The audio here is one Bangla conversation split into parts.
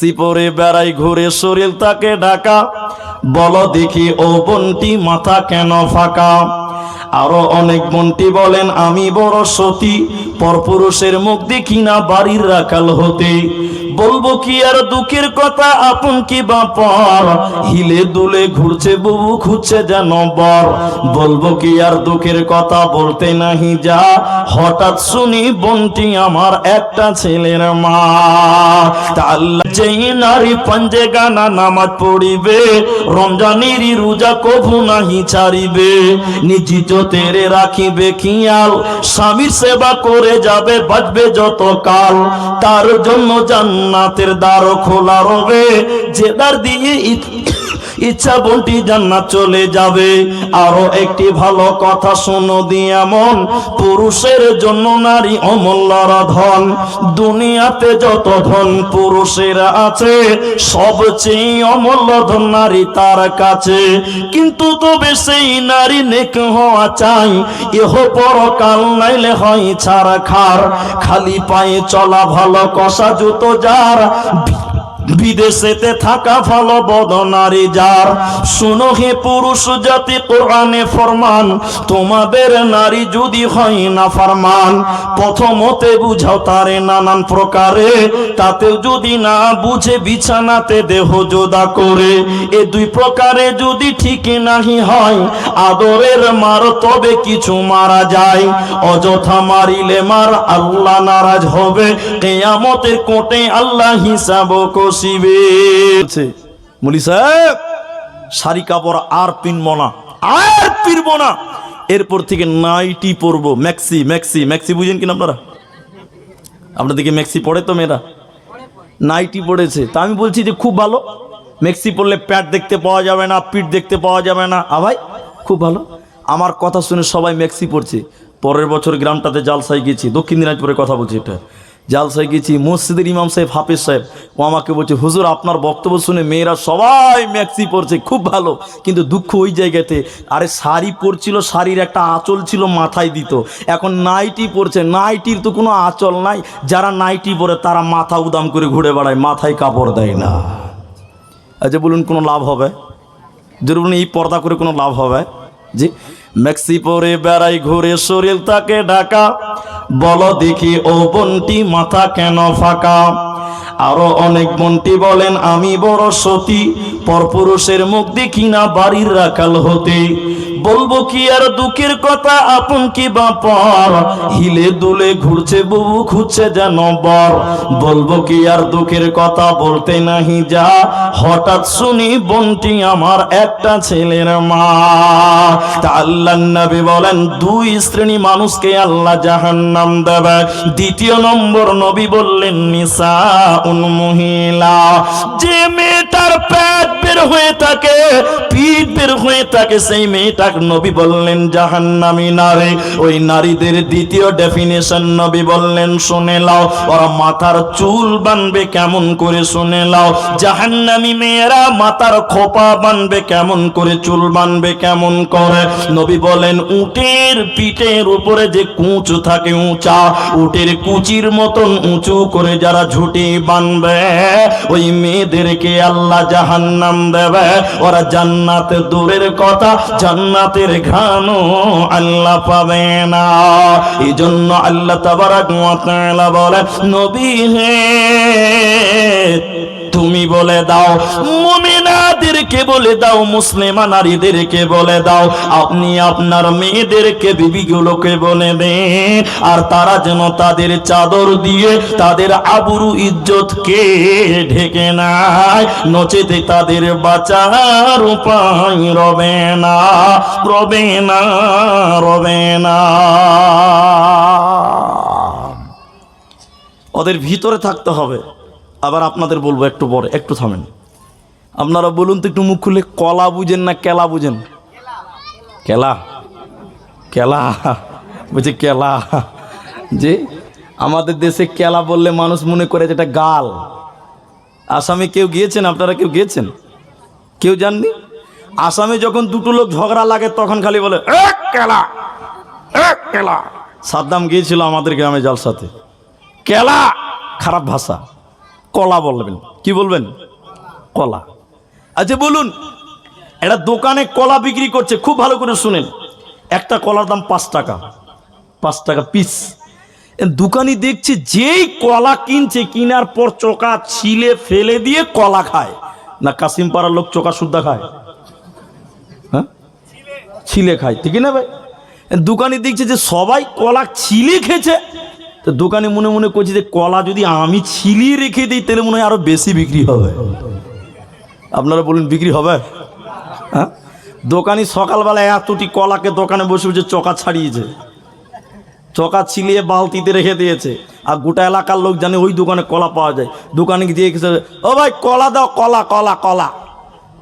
ম্যাক্সি পরে বেড়াই ঘুরে শরীর তাকে ঢাকা। বল দেখি ও বন্টি মাথা কেন ফাঁকা? আরও অনেক বন্টি বলেন, আমি বড় সতী পরপুরুষের মুখ দেখি না বাড়ির রাখাল হতে। বলব কি আর দুঃখের কথা, আপন কি বাপর হিলে দুলে ঘুরছে বুবু, খুঁজছে যেন বর। বলব কি আর দুঃখের কথা বলতে নাহি যা। হঠাৎ শুনি বন্টি আমার একটা ছেলের মা। আল্লাহ যেই নারী পঞ্জে গানা নামাজ পড়িবে, রমজানেরই রোজা কভু নাহি ছাড়িবে। নিজিত তেরে রাখিবে খেয়াল, স্বামীর সেবা করে যাবে বাঁচবে যত কাল। তার জন্য জান্নাতের দ্বার খোলা রবে। যে দ্বার দিয়ে ইচ্ছা বন্টি জান্নাত চলে যাবে। আরও একটি ভালো কথা শোনো দিয়া মন পুরুষের জন্য নারী অমূল্যর ধন। দুনিয়াতে যত ধন পুরুষের আছে, সবচেয়ে অমূল্য ধন নারী তার কাছে। কিন্তু তবে সেই নারী নেক হওয়া চাই। এহ পরকাল নাইলে হয় ছাড়া খার খালি পায়ে চলা ভালো কষা জুতো যার। বিদেশেতে থাকা ভালো বদনারী যার, শুনো হে পুরুষ জাতি, কোরআনে ফরমান, তোমাদের নারী যদি হয় না ফরমান, প্রথমতে বুঝাও তারে নানান প্রকারে, তাতেও যদি না বুঝে বিছানাতে দেহ যোদা করে, এ দুই প্রকারে যদি ঠিক নাহি হয়, আদরের মার তবে কিছু মারা যায়, অযথা মারিলে মার আল্লাহ নারাজ হবে, কেয়ামতের কোটে আল্লাহ হিসাব কষিবে মুলি সাহেব, শাড়ি কাপড় আর পিনব না, আর পিনব না। এরপর থেকে নাইটি পরবো, ম্যাক্সি ম্যাক্সি ম্যাক্সি বুঝেন কিনা আপনারা? আপনাদেরকে ম্যাক্সি পড়ে তো মেয়েরা? নাইটি পড়েছে। তা আমি বলছি যে খুব ভালো। মেক্সি পড়লে প্যাট দেখতে পাওয়া যাবে না, পিঠ দেখতে পাওয়া যাবে না। আ ভাই, খুব ভালো। আমার কথা শুনে সবাই মেক্সি পড়ছে পরের বছর গ্রামটাতে জালসাই গেছি, দক্ষিণ দিনাজপুরের কথা বলছি এটা। জালসাই গেছি, মসজিদের ইমাম সাহেব, হাফিজ সাহেব, ও আমাকে বলছে, হুজুর, আপনার বক্তব্য শুনে মেয়েরা সবাই ম্যাক্সি পরছে খুব ভালো। কিন্তু দুঃখ ওই জায়গাতে, আরে শাড়ি পরছিল, শাড়ির একটা আঁচল ছিল মাথায় দিত। এখন নাইটি পরছে, নাইটির তো কোনো আঁচল নাই। যারা নাইটি পরে, তারা মাথা উদাম করে ঘুরে বেড়ায়, মাথায় কাপড় দেয় না। আচ্ছা বলুন, কোনো লাভ হবে? যদি বলুন, এই পর্দা করে কোনো লাভ হবে? জি, ম্যাক্সি পরে বেড়াই ঘুরে শরীর তাকে ঢাকা। বলো দেখি ও বন্টি মাথা কেন ফাঁকা? আরও অনেক বন্টি বলেন, আমি বড় সতী, পরপুরুষের মুখ দেখি না বাড়ির রাখাল হতে। বলব কি আর দুঃখের কথা? আপন কি বাপর হিলে দুলে ঘুরছে, বুবু খুঁজছে যেন বর। বলব কি আর দুঃখের কথা বলতে নাহি যা? হঠাৎ শুনি বন্টি আমার একটা ছেলের মা। তা আল্লাহ নবী বলেন, দুই শ্রেণি মানুষকে আল্লাহ জাহান্নাম দেবে। দ্বিতীয় নম্বর নবী বললেন নিসা উন মহিলা, যে মেয়েটার পেট বের হয়ে থাকে, পিঠ বের হয়ে থাকে, সেই মেয়েটাকে নবী বললেন, জাহান্নামী নারী। ওই নারীদের দ্বিতীয় ডেফিনেশন নবী বললেন, শুনে লাও ওরা মাথার চুল বানবে কেমন করে শুনে লাও জাহান্নামী মেয়েরা মাথার খোপা বানবে কেমন করে, চুল বানবে কেমন করে? নবী বলেন, উটের পিঠের উপরে যে কুঁচু থাকে উঁচা, উটের কুচির মতন উঁচু করে যারা ঝুটি বানবে, ওই মেয়েদেরকে আল্লাহ জাহান্নাম দেবে। ওরা জান্নাতে দূরের কথা জান্নাতের ঘন আল্লাহ পাবে না। এই জন্য আল্লাহ তাবারাক ওয়া তাআলা বলে নবী হে বলে দাও। মুমিনাদেরকে বলে দাও, মুসলিমা নারীদেরকে বলে দাও। আপনি আপনার মেয়েদেরকে, বিবিগুলোকে বলে দেন। আর তারা যেন তাদের চাদর দিয়ে তাদের আবরু ইজ্জতকে ঢেকে নেয়। নচেতে তাদের বাঁচার উপায় রবে না রবে না রবে না। ওদের ভিতরে থাকতে হবে। আবার আপনাদের বলব একটু পরে, একটু থামেন। আপনারা বলুন তো একটু মুখ খুলে, কলা বুঝেন না কেলা বুঝেন? কেলা? কেলা? বলছে কেলা। যে আমাদের দেশে কেলা বললে মানুষ মনে করে যেটা গাল। আসামে কেউ গিয়েছেন? আপনারা কেউ গিয়েছেন? কেউ জাননি আসামে যখন দুটো লোক ঝগড়া লাগে, তখন খালি বলে কেলা কেলা। সাদ্দাম গিয়েছিল আমাদের গ্রামে জালসাতে। কেলা, খারাপ ভাষা। কলা বলবেন। কি বলবেন? কলা। আচ্ছা বলুন এটা দোকানে কলা বিক্রি করছে, খুব ভালো করে শুনেন। একটা কলার দাম পাঁচ টাকা পাঁচ টাকা পিস দোকানি দেখছে, যেই কলা কিনছে, কিনার পর চোকা ছিলে ফেলে দিয়ে কলা খায়। না কাসিম পাড়ার লোক চোকা সুদ্ধা খায়? হ্যাঁ? ছিলে খায়। ঠিক না ভাই? দোকানি দেখছে যে সবাই কলা ছিলে খেয়েছে তো দোকানে মনে মনে করছে যে কলা যদি আমি ছিলিয়ে রেখে দিই, তাহলে মনে হয় আরও বেশি বিক্রি হবে। আপনারা বলুন, বিক্রি হবে? হ্যাঁ? দোকানি সকালবেলা এতটি কলাকে দোকানে বসে বসে চকা ছাড়িয়েছে। চকা ছিলিয়ে বালতিতে রেখে দিয়েছে। আর গোটা এলাকার লোক জানে ওই দোকানে কলা পাওয়া যায়। দোকানে গিয়ে ও ভাই, কলা দাও, কলা কলা কলা।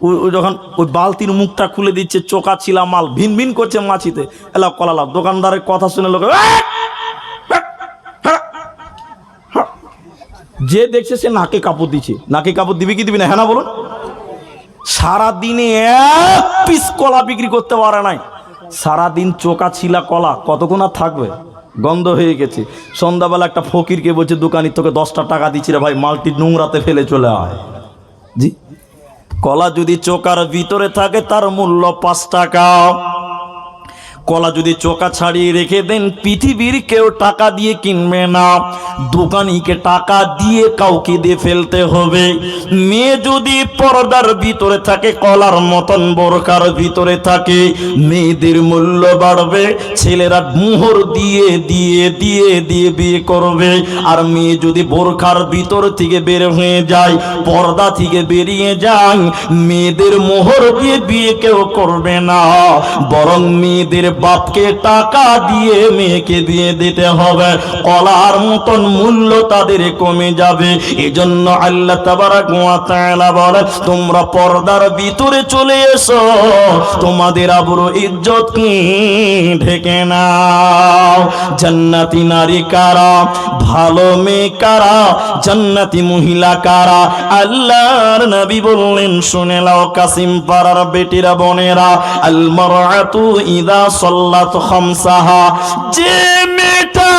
ওই যখন ওই বালতির মুখটা খুলে দিচ্ছে চোকা ছিলা মাল ভিন ভিন করছে মাছিতে। এলা কলা লাভ দোকানদারের কথা শুনে লোক যে দেখছে সে নাকে কাপড় দিচ্ছে নাকে কাপড় দিবি কি দিবি না? হ্যাঁ না বলুন? সারাদিনে এক পিস কলা বিক্রি করতে পারে নাই। সারাদিন চোকা ছিলা কলা, কতক্ষণ আর থাকবে? গন্ধ হয়ে গেছে। সন্ধ্যাবেলা একটা ফকিরকে বলছে দোকানি তোকে দশটা টাকা দিচ্ছি রে ভাই, মালটি নোংরাতে ফেলে চলে আয়। জি? কলা যদি চোকার ভিতরে থাকে, তার মূল্য পাঁচ টাকা। কলা যদি চোকা ছাড়িয়ে রেখে দেন, পৃথিবীর কেউ টাকা দিয়ে কিনবে না। দোকানিকে টাকা দিয়ে কাউকে দিয়ে ফেলতে হবে। মেয়ে যদি পর্দার ভিতরে থাকে, কলার মতন বোরকার ভিতরে থাকে, মেয়েদের মূল্য বাড়বে, ছেলেরা মোহর দিয়ে দিয়ে দিয়ে দিয়ে বিয়ে করবে। আর মেয়ে যদি বোরখার ভিতর থেকে বের হয়ে যায়, পর্দা থেকে বেরিয়ে যায়, মেয়েদের মোহর দিয়ে বিয়ে কেউ করবে না। বরং মেয়েদের বাপকে টাকা দিয়ে, মেয়েকে দিয়ে দিতে হবে। কলার মতন মূল্য তাদের কমে যাবে। এজন্য আল্লাহ তাআলা বলে, তোমরা পর্দার ভিতরে চলে এসো। তোমাদের আবরু ইজ্জত কি? ঢেকে নাও। জান্নাতি নারী কারা? ভালো মেয়ে কারা? জান্নাতি মহিলা কারা? আল্লাহর নবী বললেন, শুনে লাও কাসিম পাড়ার বেটিরা, বোনেরা আল মারআতু ইদা সাল্লাত খামসাহা যে মেয়েটা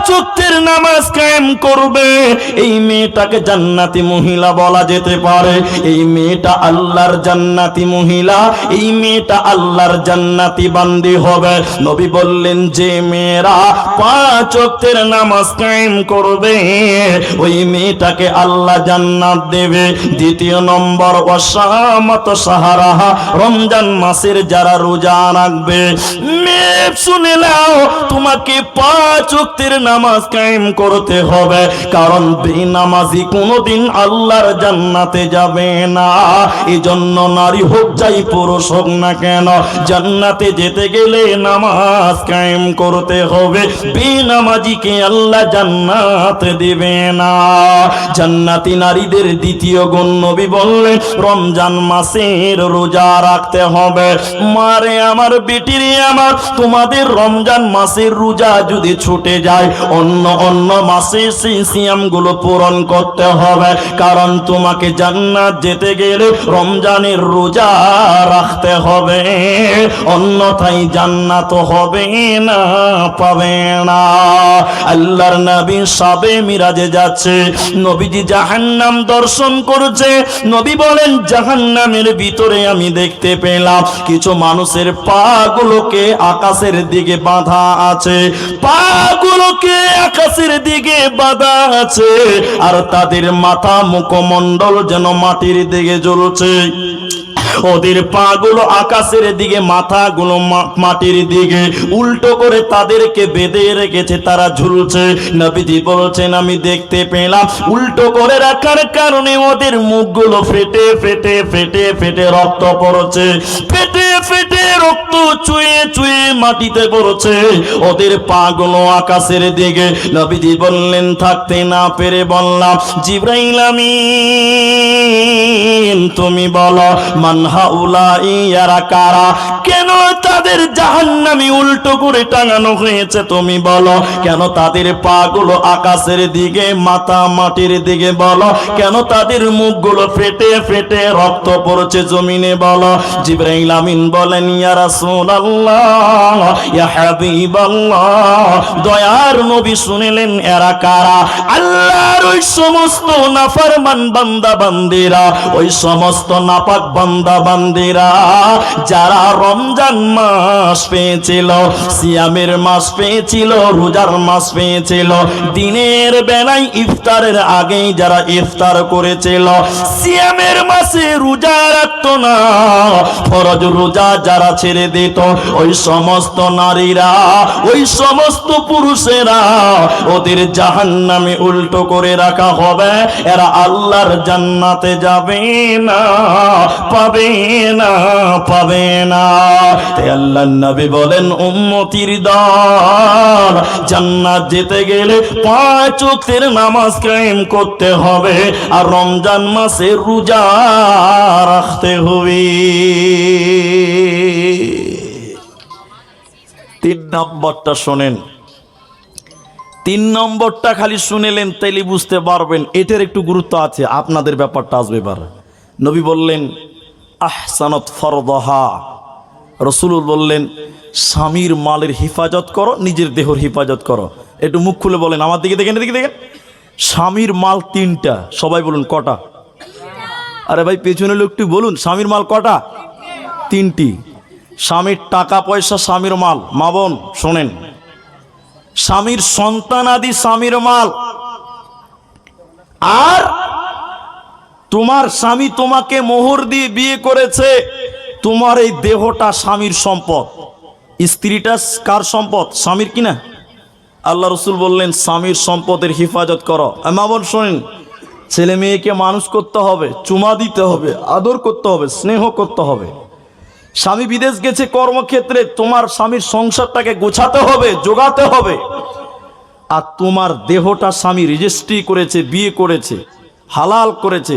পাঁচ ওয়াক্তের নামাজ কায়েম করবে। এই মেয়েটাকে জান্নাতি মহিলা বলা যেতে পারে। এই মেয়েটা আল্লাহর জান্নাতি মহিলা। এই মেয়েটা আল্লাহর জান্নাতি বান্দি হবে। নবী বললেন, যে মেয়েরা পাঁচ ওয়াক্তের নামাজ কায়েম করবে, ওই মেয়েটাকে আল্লাহ জান্নাত দেবে। দ্বিতীয় নম্বর অসামত সাহারাহা, রমজান মাসের যারা রোজা রাখবে। মেয়ে, শুনে নাও, তোমাকে পাঁচ ওয়াক্তের নামাজ কায়েম করতে হবে, কারণ বেনামাজি কোনোদিন আল্লাহর জান্নাতে যাবে না। এজন্য নারী হোক যাই পুরুষ হোক না কেন, জান্নাতে যেতে গেলে নামাজ কায়েম করতে হবে। বেনামাজিকে আল্লাহ জান্নাত দেবে না। জান্নাতি নারীদের দ্বিতীয় গুণ নবী বললেন, রমজান মাসের রোজা রাখতে হবে। মারে আমার, বেটিরে আমার, তোমাদের রমজান মাসের রোজা যদি ছুটে যায় অন্য অন্য মাসে সেই সিয়ামগুলো পূরণ করতে হবে। কারণ তোমাকে জান্নাত যেতে গেলে রমজানের রোজা রাখতে হবে। অন্যথায় জান্নাত হবে না, পাবে না। আল্লাহর নবী সাবে মিরাজে যাচ্ছে। নবীজি জাহান্নাম দর্শন করছে। নবী বলেন, জাহান্নামের ভিতরে আমি দেখতে পেলাম কিছু মানুষের পা গুলোকে আকাশের দিকে বাঁধা আছে। পা আকাশের দিকে বাধা আছে আর তাদের মাথা মুখমণ্ডল যেন মাটির দিকে জ্বলছে। ওদের পা গুলো আকাশের দিকে, মাথাগুলো মা- মাটির দিকে। উল্টো করে তাদেরকে বেঁধে রেখেছে, তারা ঝুলছে। নবীজি বলছেন, আমি দেখতে পেলাম। উল্টো করে রাখার কারণে ওদের মুখগুলো ফেটে ফেটে ফেটে ফেটে রক্ত পড়ছে। ফেটে ফেটে রক্ত চুয়ে চুয়ে মাটিতে পড়ছে। ওদের পাগুলো আকাশের দিকে। নবীজি বললেন, থাকতে না পেরে বললাম, জিব্রাইল আমি আলামিন তুমি বলো ইয়ারা কেন তাদের জাহান্নামি উল্টো করে টাঙানো হয়েছে তুমি বলো? কেন তাদের পাগুলো আকাশের দিকে, মাথা মাটির দিকে বলো? কেন তাদের মুখগুলো ফেটে ফেটে রক্ত পড়ছে জমিনে বলো? জিব্রাইল বলেন দয়ার নবী শুনিলেন, এরা কারা? আল্লাহর ওই সমস্ত নাফরমান বান্দা বান্দিরা ওই সমস্ত নাপাক বান্দা যারা রমজান মাস পেয়েছিল, সিয়ামের মাস পেয়েছিল, রোজার মাস পেয়েছিল, দিনের বেলায় ইফতারের আগেই যারা ইফতার করেছিল, সিয়ামের মাসে রোজা রাখতো না, ফরজ রোজা যারা ছেড়ে দিত, ওই সমস্ত নারীরা, ওই সমস্ত পুরুষেরা, ওদের জাহান্নামে উল্টো করে রাখা হবে, এরা আল্লাহর জান্নাতে যাবে না, পাবে না পাবে না আল্লাহ নবী বলেন, উম্মতির দল, জান্নাত যেতে গেলে পাঁচ ওয়াক্তের নামাজ কায়েম করতে হবে আর রমজান মাসে রোজা রাখতে হবে। তিন নম্বরটা শোনেন। তিন নম্বরটা খালি শুনেলেন, তাইলে বুঝতে পারবেন, এটার একটু গুরুত্ব আছে। আপনাদের ব্যাপারটা আসবে এবার। নবী বললেন আহসানত ফরদহা। রসুল বললেন, স্বামীর মালের হেফাজত করো, নিজের দেহর হেফাজত করো। একটু মুখ খুলে বলেন, আমার দিকে দেখেন, এদিকে দেখেন। স্বামীর মাল তিনটা, সবাই বলুন, কটা? আরে ভাই পেছনে লোকটি বলুন, স্বামীর মাল কটা? তিনটি। স্বামীর টাকা পয়সা, স্বামীর মাল। মা বোন, শোনেন। স্বামীর সন্তান আদি স্বামীর মাল। আর তোমার স্বামী তোমাকে মোহর দিয়ে বিয়ে করেছে। তোমার এই দেহটা স্বামীর সম্পদ। স্ত্রীটা কার সম্পদ? স্বামীর কিনা আল্লাহ রসুল বললেন, স্বামীর সম্পদের হেফাজত করো। মা বোন, শোনেন, ছেলে মেয়েকে মানুষ করতে হবে, চুমা দিতে হবে, আদর করতে হবে, স্নেহ করতে হবে। স্বামী বিদেশ গেছে কর্মক্ষেত্রে, তোমার স্বামীর সংসারটাকে গোছাতে হবে যোগাতে হবে। আর তোমার দেহটা স্বামী রেজিস্ট্রি করেছে, বিয়ে করেছে, হালাল করেছে।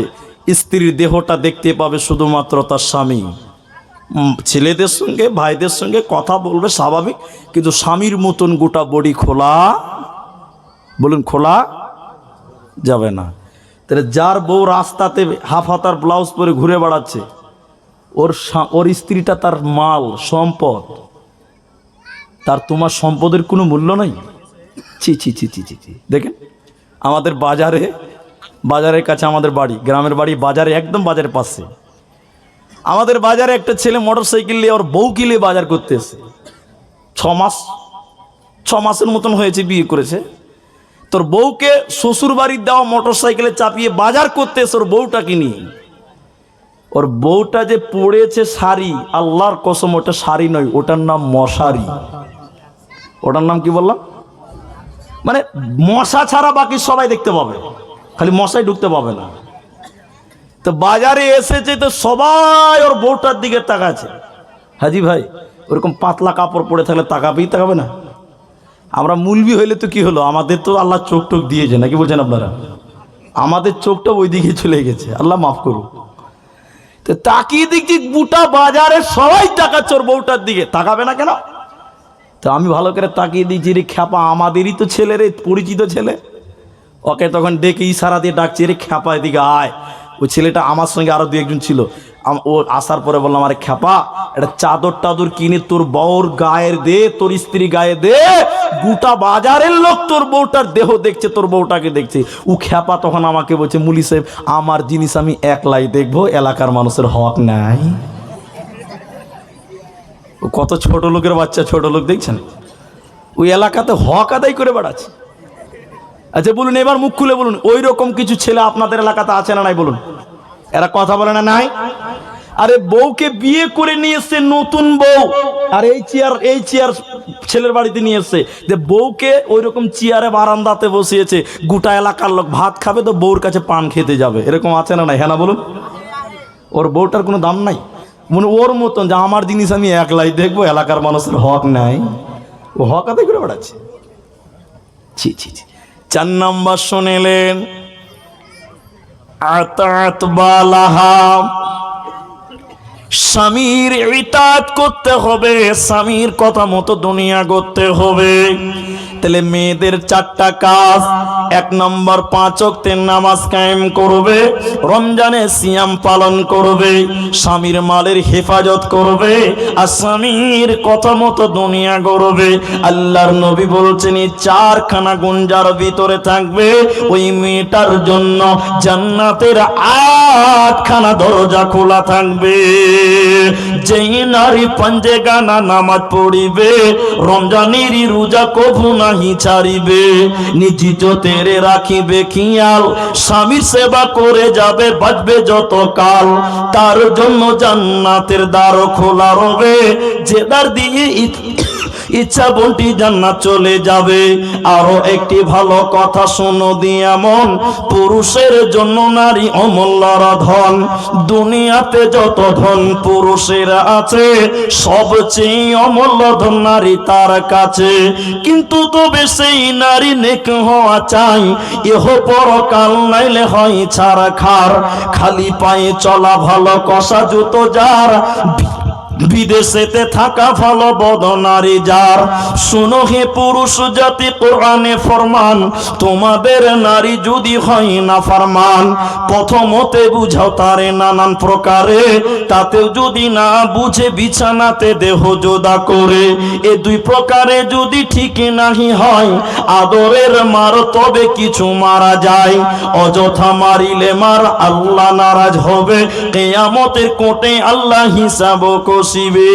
স্ত্রীর দেহটা দেখতে পাবে শুধুমাত্র তার স্বামী। ছেলেদের সঙ্গে, ভাইদের সঙ্গে কথা বলবে স্বাভাবিক, কিন্তু স্বামীর মতন গোটা বডি খোলা, বলুন খোলা যাবে না। তাহলে যার বউ রাস্তাতে হাফ হাতার ব্লাউজ পরে ঘুরে বেড়াচ্ছে, ওর ওর স্ত্রীটা তার মাল, সম্পদ। তার তোমার সম্পদের কোনো মূল্য নাই? ছি ছি ছি ছি ছি। দেখেন, আমাদের বাজারে বাজারের কাছে আমাদের বাড়ি, গ্রামের বাড়ি, বাজারে একদম বাজারের পাশে। আমাদের বাজারে একটা ছেলে মোটর সাইকেল নিয়ে ওর বউ কিলে বাজার করতে ছ মাস, ছ মাসের মতন হয়েছে বিয়ে করেছে। তোর বউকে শ্বশুর বাড়ির দেওয়া মোটর সাইকেলে চাপিয়ে বাজার করতে এসে ওর বউটাকে নিয়ে। ওর বউটা যে পড়েছে শাড়ি, আল্লাহর কসম, ওটা শাড়ি নয়, ওটার নাম মশারি। ওটার নাম কি বললাম? মানে মশা ছাড়া বাকি সবাই দেখতে পাবে। খালি মশাই ঢুকতে পাবে না। তো বাজারে এসেছে তো সবাই ওর বউটার দিকে তাকাচ্ছে। হাজি ভাই, ওরকম পাতলা কাপড় পরে থাকলে তাকাবেই তাকাবে না। আমরা মুলবি হইলে তো কি হলো? আমাদের তো আল্লাহ চোখ টোক দিয়েছে, নাকি বলছেন আপনারা? আমাদের চোখটা ওই দিকে চলে গেছে। আল্লাহ মাফ করুন তো তাকিয়ে দেখছি গোটা বাজারে সবাই তাকাচ্ছে ওর বউটার দিকে। তাকাবে না কেন? তো আমি ভালো করে তাকিয়ে দিয়েছি রে খ্যাপা, আমাদেরই তো ছেলে রে, পরিচিত ছেলে। ওকে তখন ডেকে ইশারা দিয়ে ডাকছি রে খ্যাপা এদিকে আয়। ওই ছেলেটা আমার সঙ্গে আরও দু একজন ছিল। ও আসার পরে বললাম, আরে খ্যাপা একটা চাদর টাদর কিনে তোর বউর গায়ের দে, তোর স্ত্রী গায়ে দে। গোটা বাজারের লোক তোর বউটার দেহ দেখছে, তোর বউটাকে দেখছে। ও খ্যাপা তখন আমাকে বলছে, মুলি সাহেব, আমার জিনিস আমি একলাই দেখব, এলাকার মানুষের হক নাই। কত ছোট লোকের বাচ্চা, ছোট লোক দেখছেন? ওই এলাকাতে হক আদায় করে বেড়াচ্ছে। আচ্ছা বলুন, এবার মুখ খুলে বলুন ওই রকম কিছু ছেলে আপনাদের এলাকাতে আছে না নাই বলুন? এরা কথা বলে না নাই? আরে, বউকে বিয়ে করে নিয়ে এসছে নতুন বউ। আর এই চেয়ার এই চেয়ার ছেলের বাড়িতে নিয়ে এসছে। যে বউকে ওই রকম চেয়ারে বারান্দাতে বসিয়েছে, গোটা এলাকার লোক ভাত খাবে তো বউর কাছে পান খেতে যাবে। এরকম আছে না নাই? হ্যাঁ না বলুন? ওর বউটার কোনো দাম নাই? মনে ওর মতন যে আমার জিনিস আমি একলাই দেখব, এলাকার মানুষের হক নাই। ও হক আদায় করে বেড়াচ্ছে। ছি ছি ছি। চার নম্বর শুনেলেন স্বামীর ইতাত করতে হবে, স্বামীর কথা মতো দুনিয়া করতে হবে। তাহলে মেয়েদের চারটা কাজ এক নম্বর পাঁচ অক্তের নামাজ কায়েম করবে, রমজানে সিয়াম পালন করবে, স্বামীর মালের হেফাজত করবে, আর স্বামীর কথা মতো দুনিয়া করবে আল্লাহর নবী বলছেন চারখানা গুঞ্জার ভিতরে থাকবে ওই মেয়েটার জন্য জান্নাতের আটখানা দরজা খোলা থাকবে। যেই নারী পঞ্জে গানা নামাজ পড়িবে, রমজানেরই রোজা কভু নাহি ছাড়িবে। নিজি তেরে রাখিবে কিয়াল স্বামীর সেবা করে যাবে, বাঁচবে যত কাল তার জন্য জান্নাতের দ্বার খোলা রবে। যে দ্বার দিয়ে ইচ্ছা বলটি জান্নাত চলে যাবে। আরও একটি ভালো কথা শোনো দিয়া মন। পুরুষের জন্য নারী অমূল্যরা ধন। দুনিয়াতে যত ধন পুরুষের আছে, সবচেয়ে অমূল্য ধন নারী তার কাছে। কিন্তু তবে সেই নারী নেক হওয়া চাই। এহ পরকাল নাইলে হয় ছাড়া খার। খালি পায়ে চলা ভালো কষা জুতো যার। বিদেশেতে থাকা ভালো বদনারী যার, শুনো হে পুরুষ জাতি, কোরআনে ফরমান, তোমাদের নারী যদি হয় না ফরমান, প্রথমতে বুঝাও তারে নানান প্রকারে, তাতেও যদি না বুঝে বিছানাতে দেহ যোদা করে, এ দুই প্রকারে যদি ঠিক নাহি হয়, আদরের মার তবে কিছু মারা যায়, অযথা মারিলে মার আল্লাহ নারাজ হবে, কেয়ামতের কোটে আল্লাহ হিসাব কষিবে